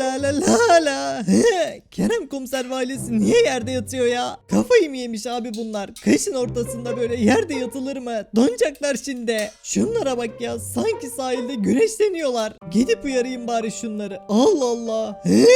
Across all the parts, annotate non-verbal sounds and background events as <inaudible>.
لا لا لا لا <laughs> Kerem komiser ailesi niye yerde yatıyor ya? Kafayı mı yemiş abi bunlar? Kışın ortasında böyle yerde yatılır mı? Donacaklar şimdi. Şunlara bak ya sanki sahilde güneşleniyorlar. Gidip uyarayım bari şunları. Allah Allah. He,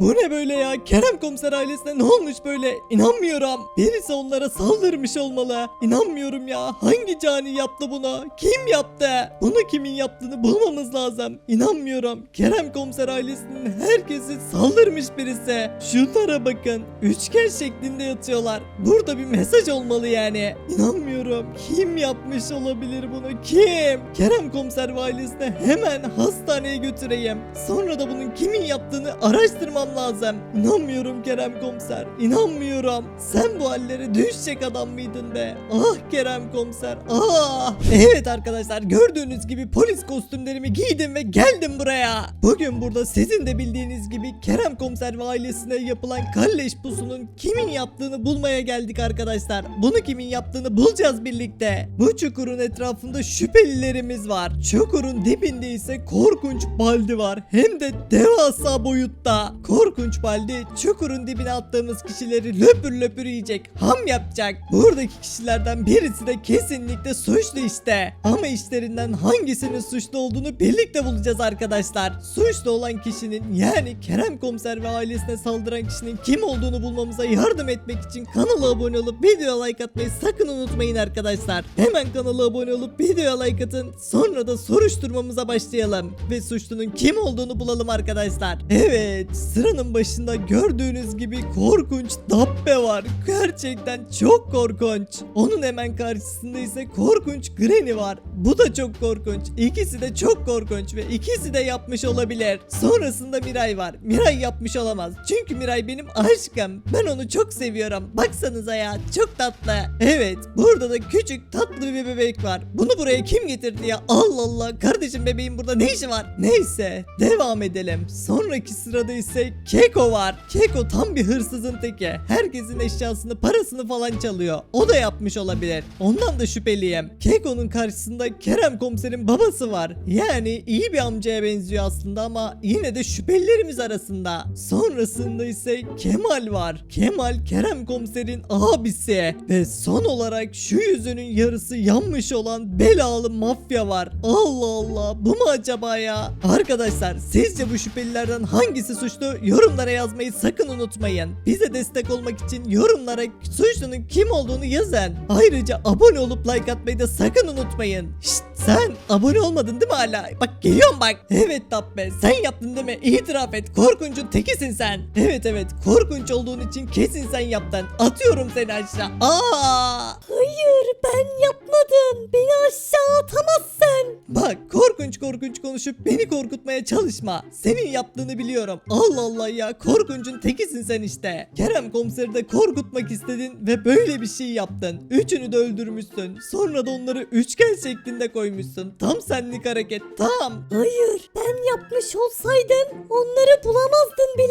bu ne böyle ya? Kerem komiser ailesine ne olmuş böyle? İnanmıyorum. Birisi onlara saldırmış olmalı. İnanmıyorum ya. Hangi cani yaptı bunu? Kim yaptı? Bunu kimin yaptığını bulmamız lazım. İnanmıyorum. Kerem komiser ailesinin herkesi saldırmış birisi. Şunlara bakın. Üçgen şeklinde yatıyorlar. Burada bir mesaj olmalı yani. İnanmıyorum. Kim yapmış olabilir bunu? Kim? Kerem komiser ve hemen hastaneye götüreyim. Sonra da bunun kimin yaptığını araştırmam lazım. İnanmıyorum Kerem komiser. İnanmıyorum. Sen bu hallere düşecek adam mıydın be? Ah Kerem komiser. Ah. Evet arkadaşlar gördüğünüz gibi polis kostümlerimi giydim ve geldim buraya. Bugün burada sizin de bildiğiniz gibi Kerem komiser ve ailesine yapılan kalleş pusunun kimin yaptığını bulmaya geldik arkadaşlar. Bunu kimin yaptığını bulacağız birlikte. Bu çukurun etrafında şüphelilerimiz var. Çukurun dibinde ise korkunç baldi var. Hem de devasa boyutta. Korkunç baldi çukurun dibine attığımız kişileri löpür löpür yiyecek. Ham yapacak. Buradaki kişilerden birisi de kesinlikle suçlu işte. Ama işlerinden hangisinin suçlu olduğunu birlikte bulacağız arkadaşlar. Suçlu olan kişinin yani Kerem komiser ve ailesine saldıran kişinin kim olduğunu bulmamıza yardım etmek için kanala abone olup videoya like atmayı sakın unutmayın arkadaşlar. Hemen kanala abone olup videoya like atın. Sonra da soruşturmamıza başlayalım. Ve suçlunun kim olduğunu bulalım arkadaşlar. Evet sıranın başında gördüğünüz gibi korkunç Dabbe var. Gerçekten çok korkunç. Onun hemen karşısında ise korkunç Granny var. Bu da çok korkunç. İkisi de çok korkunç ve ikisi de yapmış olabilir. Sonrasında Miray var. Miray yapmış olamaz. Çünkü Miray benim aşkım. Ben onu çok seviyorum. Baksanıza ya çok tatlı. Evet burada da küçük tatlı bir bebek var. Bunu buraya kim getirdi ya? Allah Allah. Kardeşim bebeğin burada ne işi var? Neyse devam edelim. Sonraki sırada ise Keko var. Keko tam bir hırsızın teki. Herkesin eşyasını parasını falan çalıyor. O da yapmış olabilir. Ondan da şüpheliyim. Keko'nun karşısında Kerem komiserin babası var. Yani iyi bir amcaya benziyor aslında ama yine de şüphelilerimiz arasında. Sonrasında ise Kemal var. Kemal Kerem komiserin abisi. Ve son olarak şu yüzünün yarısı yanmış olan belalı mafya var. Allah Allah bu mu acaba ya? Arkadaşlar sizce bu şüphelilerden hangisi suçlu? Yorumlara yazmayı sakın unutmayın. Bize destek olmak için yorumlara suçlunun kim olduğunu yazın. Ayrıca abone olup like atmayı da sakın unutmayın. Şşt sen abone olmadın değil mi hala? Bak geliyorum bak. Evet Dabbe sen yaptın değil mi? İtiraf et. Korkuncun tekisin sen. Evet evet korkunç olduğun için kesin sen yaptın. Atıyorum seni aşağı. Aa! Hayır ben yapmadım. Beni aşağı atamazsın. Bak korkunç korkunç konuşup beni korkutmaya çalışma. Senin yaptığını biliyorum. Allah Allah ya korkuncun tekisin sen işte. Kerem komiseri de korkutmak istedin ve böyle bir şey yaptın. Üçünü de öldürmüşsün. Sonra da onları üçgen şeklinde koymuşsun. Tam senlik hareket tam. Hayır ben yapmış olsaydım onları bulamazdın bile.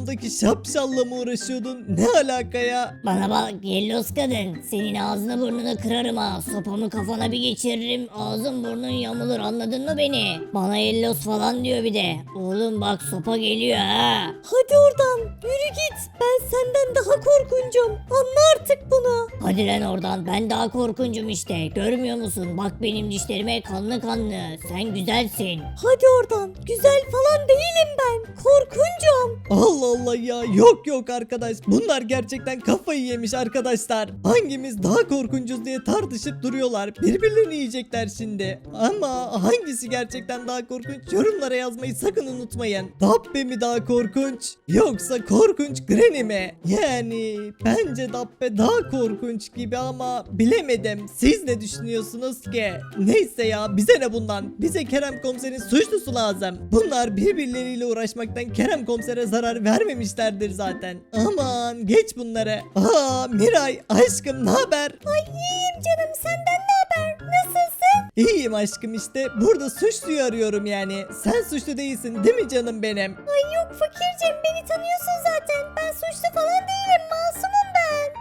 Arkamdaki şapşalla mı uğraşıyordun? Ne alaka ya? Bana bak yellos kadın. Senin ağzını burnunu kırarım ha. Sopamı kafana bir geçiririm. Ağzın burnun yamulur anladın mı beni? Bana yellos falan diyor bir de. Oğlum bak sopa geliyor ha. Hadi oradan yürü git. Ben senden daha korkuncum. Anla artık bunu. Hadi lan oradan ben daha korkuncum işte. Görmüyor musun? Bak benim dişlerime kanlı kanlı. Sen güzelsin. Hadi oradan. Güzel falan değilim ben. Korkuncum. Allah Allah ya. Yok yok arkadaş. Bunlar gerçekten kafayı yemiş arkadaşlar. Hangimiz daha korkuncuz diye tartışıp duruyorlar. Birbirlerini yiyecekler şimdi. Ama hangisi gerçekten daha korkunç? Yorumlara yazmayı sakın unutmayın. Dabbe mi daha korkunç yoksa korkunç Granny mi? Yani bence Dabbe daha korkunç gibi ama bilemedim. Siz ne düşünüyorsunuz ki? Neyse ya bize ne bundan? Bize Kerem komiserin suçlusu lazım. Bunlar birbirleriyle uğraşmaktan Kerem komisere zarar vermemişlerdir zaten. Aman geç bunları. Aa Miray aşkım ne haber? Ay iyiyim canım senden ne haber? Nasılsın? İyiyim aşkım işte. Burada suçluyu arıyorum yani. Sen suçlu değilsin değil mi canım benim? Ay yok fakircim beni tanıyorsun zaten. Ben suçlu falan değilim masumum.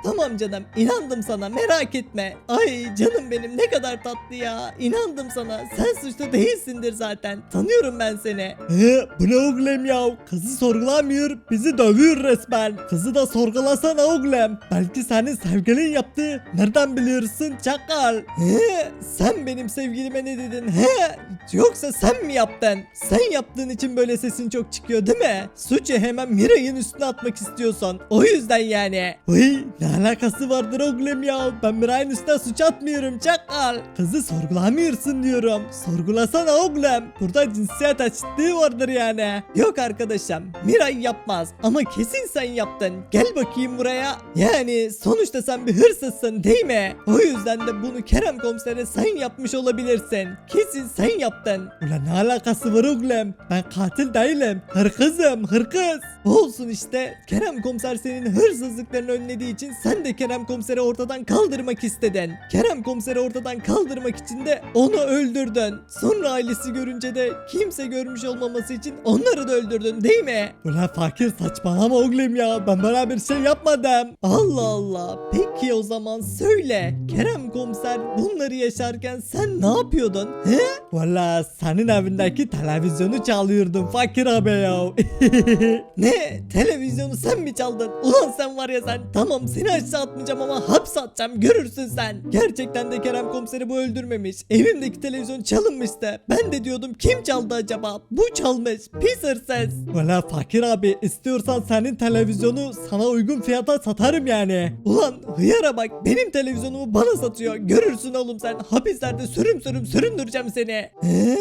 Tamam canım inandım sana merak etme. Ay canım benim ne kadar tatlı ya. İnandım sana. Sen suçlu değilsindir zaten. Tanıyorum ben seni. He, bu ne oğlum ya? Kızı sorgulamıyor. Bizi dövüyor resmen. Kızı da sorgulasana oğlum. Belki senin sevgilin yaptı. Nereden biliyorsun çakal? He, sen benim sevgilime ne dedin? He, yoksa sen mi yaptın? Sen yaptığın için böyle sesin çok çıkıyor değil mi? Suçu hemen Miray'ın üstüne atmak istiyorsan. O yüzden yani. Uy ne alakası vardır oğlum ya? Ben Miray'ın üstüne suç atmıyorum çakal. Kızı sorgulamıyorsun diyorum. Sorgulasana oğlum. Burada cinsiyet eşitliği vardır yani. Yok arkadaşım. Miray yapmaz. Ama kesin sen yaptın. Gel bakayım buraya. Yani sonuçta sen bir hırsızsın değil mi? O yüzden de bunu Kerem komisere sen yapmış olabilirsin. Kesin sen yaptın. Ulan ne alakası var oğlum? Ben katil değilim. Hırkızım hırkız. Olsun işte. Kerem komiser senin hırsızlıklarını önlediği için sen de Kerem komiseri ortadan kaldırmak istedin. Kerem komiseri ortadan kaldırmak için de onu öldürdün. Sonra ailesi görünce de kimse görmüş olmaması için onları da öldürdün değil mi? Ulan fakir saçmalama oğlum ya. Ben bir şey yapmadım. Allah Allah. Peki o zaman söyle. Kerem komiser bunları yaşarken sen ne yapıyordun? He? Valla senin evindeki televizyonu çalıyordum fakir abi ya. <laughs> ne? Televizyonu sen mi çaldın? Ulan sen var ya sen. Tamam seni aşağı atmayacağım ama hapse atacağım görürsün sen. Gerçekten de Kerem komiseri bu öldürmemiş. Evimdeki televizyon çalınmıştı. Ben de diyordum kim çaldı acaba? Bu çalmış. Pis hırsız. Valla fakir abi istiyorsan senin televizyonu sana uygun fiyata satarım yani. Ulan hıyara bak benim televizyonumu bana satıyor. Görürsün oğlum sen hapislerde sürüm sürüm süründüreceğim seni. Eee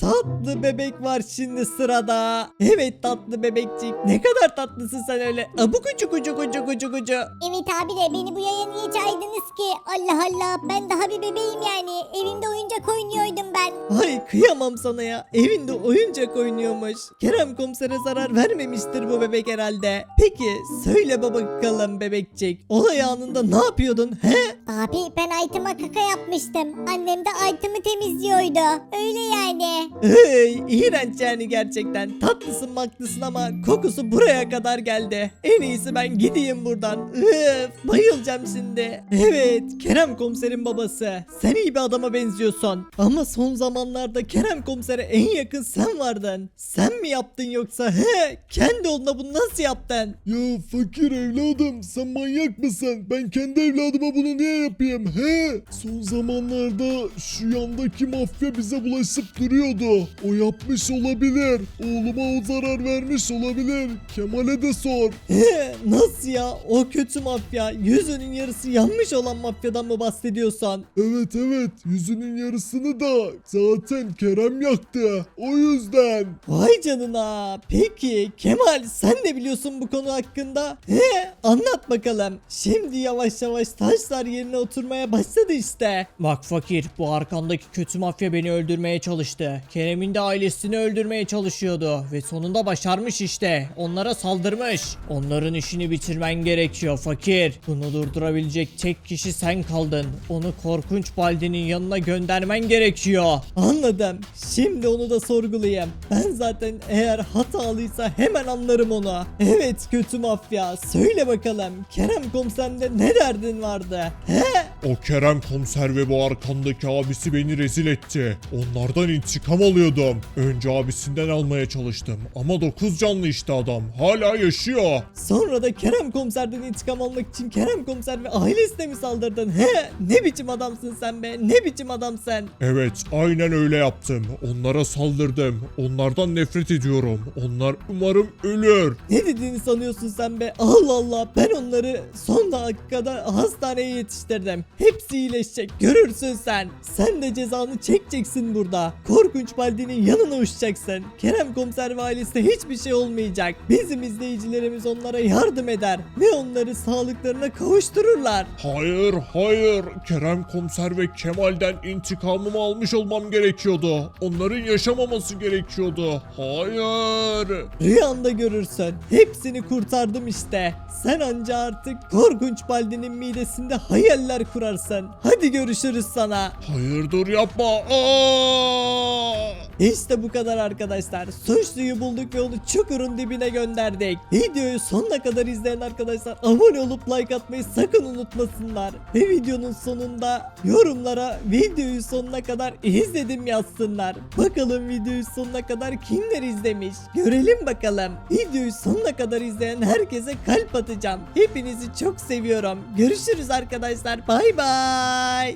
tatlı bebek var şimdi sırada. Evet tatlı bebekcik ne kadar tatlısın sen öyle. Abu kucu kucu kucu kucu kucu. Evet abi de beni bu yaya niye çağırdınız ki? Allah Allah ben daha bir bebeğim yani. Evimde oyuncak oynuyordum ben. Ay kıyamam sana ya. Evinde oyuncak oynuyormuş. Kerem komisere zarar vermemiştir bu bebek herhalde. Peki söyle baba bakalım bebekçik. Olay anında ne yapıyordun he? Abi ben item'a kaka yapmıştım. Annem de item'ı temizliyordu. Öyle yani. Ey iğrenç yani gerçekten. Tatlısın maklısın ama kokusu buraya kadar geldi. En iyisi ben gideyim buradan. Üf, bayılacağım şimdi. Evet Kerem komiserin babası. Sen iyi bir adama benziyorsun. Ama son zamanlarda Kerem komisere en yakın sen vardın. Sen mi yaptın yoksa he? Kendi yoluna bunu nasıl yaptın? Ya fakir evladım sen manyak mısın? Ben kendi evladıma bunu niye yapayım he? Son zamanlarda şu yandaki mafya bize bulaşıp duruyordu. O yapmış olabilir. Oğluma o zarar vermiş olabilir. Kemal'e de sor. <laughs> Nasıl ya? O kötü mafya. Yüzünün yarısı yanmış olan mafyadan mı bahsediyorsan? Evet evet yüzünün yarısını da zaten Kerem yaktı. O yüzden. Vay canına. Peki Kemal sen ne biliyorsun bu konu hakkında? He anlat bakalım. Şimdi yavaş yavaş taşlar yerine oturmaya başladı işte. Bak fakir bu arkandaki kötü mafya beni öldürmeye çalıştı. Kerem'in de ailesini öldürmeye çalışıyordu ve sonunda başarmış işte. Onlara saldırmış. Onların işini bitirmen gerekiyor fakir. Bunu durdurabilecek tek kişi sen kaldın. Onu korkunç Baldi'nin yanına göndermen gerekiyor. Anladım. Şimdi onu da sorgulayayım. Ben zaten eğer hatalıysa hemen anlarım onu. Evet kötü mafya. Söyle bakalım. Kerem komiserinde ne derdin vardı? He? O Kerem komiser ve bu arkandaki abisi beni rezil etti. Onlardan intikam alıyordum. Önce abisinden almaya çalıştım. Ama 9 canlı işte adam. Hala yaşıyor. Sonra da Kerem komiserden intikam almak için Kerem komiser ve ailesine mi saldırdın? He? Ne biçim adamsın sen be? Ne biçim adamsın? Evet aynen öyle yaptım. Onlara saldırdım. Onlardan nefret ediyorum. Onlar umarım ölür. Ne dediğini sanıyorsun sen be? Allah Allah ben onları son dakikada hastaneye yetiştirdim. Hepsi iyileşecek görürsün sen. Sen de cezanı çekeceksin burada. Korkunç Baldi'nin yanına uçacaksın. Kerem komiser ve ailesine hiçbir şey olmayacak. Bizim izleyicilerimiz onlara yardım eder ve onları sağlıklarına kavuştururlar. Hayır hayır. Kerem komiser ve Kemal'den intikamımı almış olmam gerekiyordu. Onların yaşamaması gerekiyordu. Hayır. Rüyanda görürsün. Hepsini kurtardım işte. Sen anca artık korkunç Baldi'nin midesinde hayaller kurarsın. Hadi görüşürüz sana. Hayır dur yapma. Aa! İşte bu kadar arkadaşlar. Suçluyu bulduk ve onu çukurun dibine gönderdik. Videoyu sonuna kadar izleyen arkadaşlar abone olup like atmayı sakın unutmasınlar. Ve videonun sonunda yorumlara videoyu sonuna kadar izledim yazsınlar. Bakalım videoyu sonuna kadar kimler izlemiş. Görelim bakalım. Videoyu sonuna kadar izleyen herkese kalp atacağım. Hepinizi çok seviyorum. Görüşürüz arkadaşlar. Bay bay.